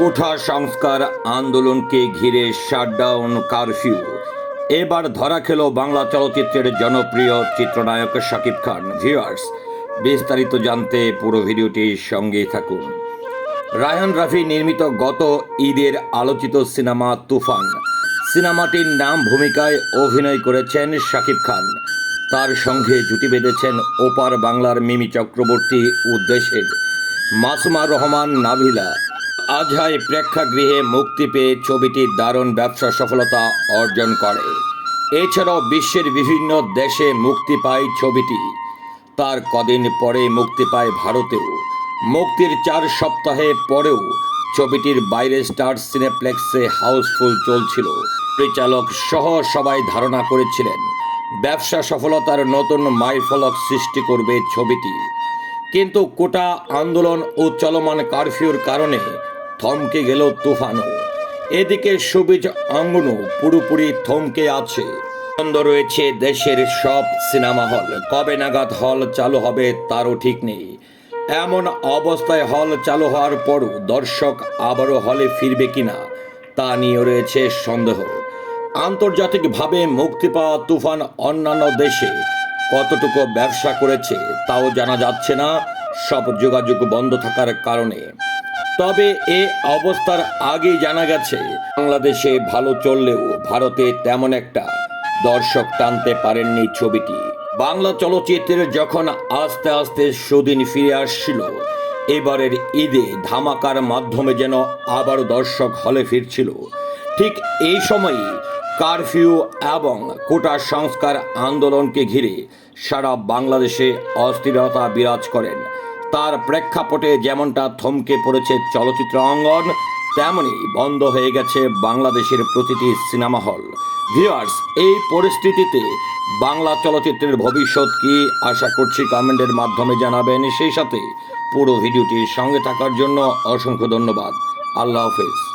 কোঠা সংস্কার আন্দোলনকে ঘিরে শাটডাউন কারফিউ। এবার ধরা খেল বাংলা চলচ্চিত্রের জনপ্রিয় চিত্রনায়ক শাকিব খান। ভিউয়ার্স বিস্তারিত জানতে পুরো ভিডিওটির সঙ্গে থাকুন। রায়হান রাফি নির্মিত গত ঈদের আলোচিত সিনেমা তুফান। সিনেমাটির নাম ভূমিকায় অভিনয় করেছেন শাকিব খান। তার সঙ্গে জুটি বেঁধেছেন ওপার বাংলার মিমি চক্রবর্তী উদ্দেশ্যের মাসুমা রহমান নাভিলা। আজহাই প্রেক্ষাগৃহে মুক্তি পেয়ে ছবিটি দারুণ ব্যবসা সফলতা অর্জন করে। এছাড়াও বিশ্বের বিভিন্ন দেশে মুক্তি পায় ছবিটি। তার কদিন পরে মুক্তি পায় ভারতেও। মুক্তির চার সপ্তাহে পরেও ছবিটির বাইরে স্টার সিনেপ্লেক্সে হাউসফুল চলছিল। পরিচালক সহ সবাই ধারণা করেছিলেন, ব্যবসা সফলতার নতুন মাইলফলক সৃষ্টি করবে ছবিটি। কিন্তু কোটা আন্দোলন ও চলমান কারফিউর কারণে থমকে গেল তুফানও। এদিকে সবুজ অঙ্গনও পুরোপুরি থমকে আছে। বন্ধ রয়েছে দেশের সব সিনেমা হল। কবে নাগাদ হল চালু হবে তারও ঠিক নেই। এমন অবস্থায় হল চালু হওয়ার পরও দর্শক আবারও হলে ফিরবে কিনা তা নিয়ে রয়েছে সন্দেহ। আন্তর্জাতিকভাবে মুক্তি পাওয়া তুফান অন্যান্য দেশে কতটুকু ব্যবসা করেছে তাও জানা যাচ্ছে না। সব যোগাযোগ বন্ধ থাকার কারণে। তবে এ অবস্থার আগেই জানা গেছে, বাংলাদেশে ভালো চললেও ভারতে তেমন একটা দর্শক টানতে পারেননি ছবিটি। বাংলা চলচ্চিত্রের যখন আস্তে আস্তে সুদিন ফিরে আসছিল, এবারের ঈদে ধামাকার মাধ্যমে যেন আবার দর্শক হলে ফিরছিল। ঠিক এই সময়ই কারফিউ এবং কোটা সংস্কার আন্দোলনকে ঘিরে সারা বাংলাদেশে অস্থিরতা বিরাজ করেন তার প্রেক্ষাপটে যেমনটা থমকে পড়েছে চলচ্চিত্র অঙ্গন, তেমনি বন্ধ হয়ে গেছে বাংলাদেশের প্রতিটি সিনেমা হল। ভিওয়ার্স এই পরিস্থিতিতে বাংলা চলচ্চিত্রের ভবিষ্যৎ কি আশা করছি কমেন্টের মাধ্যমে জানাবেন। সেই সাথে পুরো ভিডিওটির সঙ্গে থাকার জন্য অসংখ্য ধন্যবাদ। আল্লাহ হাফেজ।